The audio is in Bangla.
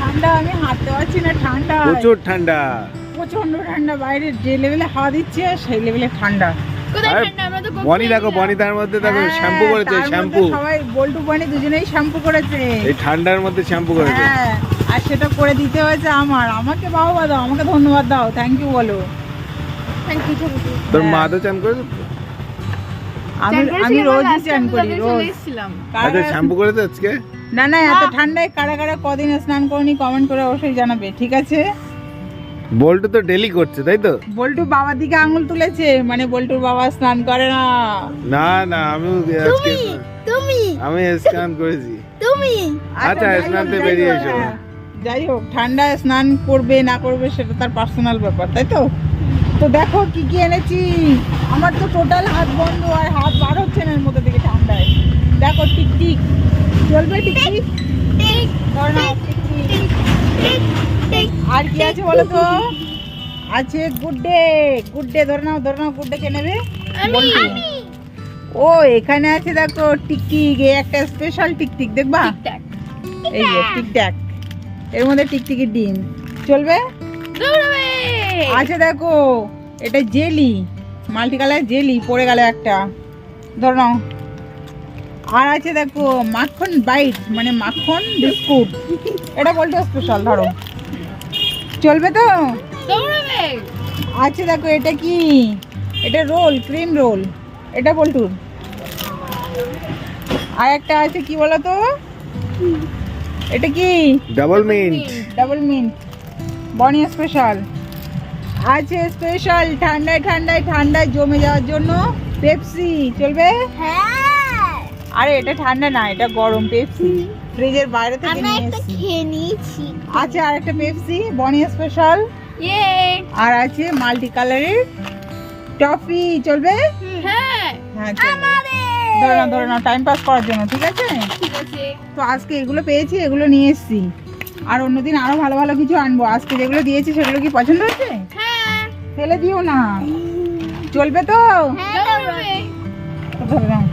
ঠান্ডা আমি হাঁটতে পারছি না ঠান্ডা। প্রচুর ঠান্ডা। প্রচণ্ড ঠান্ডা বাইরে যে লেভেলে হাওয়া দিচ্ছে সেই লেভেলে ঠান্ডা। কোথায় আর ঠান্ডা? আমরা তো বনি দেখো বনি তার মধ্যে দেখো হ্যাঁ, শ্যাম্পু করেছে শ্যাম্পু। সবাই বল্টু বানি দুজনেই শ্যাম্পু করেছে। এই ঠান্ডার মধ্যে শ্যাম্পু করেছে। হ্যাঁ আর সেটা করে দিতে হয়েছে আমার। আমাকে বাবা দাও আমাকে ধন্যবাদ দাও। থ্যাংক ইউ বলো। থ্যাংক ইউ তোর হ্যাঁ। মা তো চান করেছে? আমি আমি রোজই চান করি রোজ। আচ্ছা কারা- শ্যাম্পু করেছে আজকে? না না এত ঠান্ডায় কারা কারা কদিন স্নান করনি কমেন্ট করে অবশ্যই জানাবে ঠিক আছে? বল্টু তো ডেলি করছে তাই তো? বল্টু বাবার দিকে আঙুল তুলেছে মানে বল্টুর বাবা স্নান করে না। না না আমি আজকে তুমি আমি স্নান করেছি। তুমি। আচ্ছা, যাই হোক, স্নানতে বেরিয়ে এসো। হ্যাঁ। যাই হোক ঠান্ডায় স্নান করবে না করবে সেটা তার পার্সোনাল ব্যাপার তাই তো? তো দেখো কি কি এনেছি। আমার তো টোটাল হাত বন্ধ আর হাত বার হচ্ছে না এর মধ্যে থেকে ঠান্ডায় দেখো টিক টিক। চলবে টিক টিক টিক। ধরো নাও, টিক টিক। টিক টিক আর কি আছে বলো তো? আছে গুড ডে গুড ডে ধরে নাও ধরে নাও গুড ডে কে নেবে? ও এখানে আছে দেখো টিকটিক একটা স্পেশাল টিকটিক দেখবা? টিকটাক এই যে টিকটাক এর মধ্যে টিকটিকির ডিম। চলবে? আছে দেখো এটা জেলি। মাল্টি কালার জেলি পড়ে গেল একটা। ধরো নাও। আর আছে দেখো মাখন বাইট মানে মাখন বিস্কুট। এটা বলতে স্পেশাল ধরো। চলবে তো? দৌড়াবে আছে দেখো এটা কি? এটা রোল ক্রিম রোল। এটা বল্টুর আর একটা আছে কি বলো তো এটা কি? ডাবল মিন্ট ডাবল মিন্ট বনি স্পেশাল। আছে স্পেশাল ঠান্ডায় ঠান্ডায় ঠান্ডায় জমে যাওয়ার জন্য পেপসি। চলবে? হ্যাঁ। আরে এটা ঠান্ডা না এটা গরম পেপসি। ফ্রিজের বাইরে থেকে নিয়ে একটা এসেছি। খেয়ে নিয়েছি। আছে আর একটা পেপসি বনি স্পেশাল ইয়ে আর আছে মাল্টি কালারের টফি চলবে হ্যাঁ হ্যাঁ চলবে। ধরো না ধরো না টাইম পাস করার জন্য ঠিক আছে? ঠিক আছে। তো আজকে এগুলো পেয়েছি এগুলো নিয়ে এসেছি। আর অন্যদিন আরও ভালো ভালো কিছু আনব। আজকে যেগুলো দিয়েছি সেগুলো কি পছন্দ হয়েছে? হ্যাঁ। ফেলে দিও না। চলবে তো? ধরে নাও।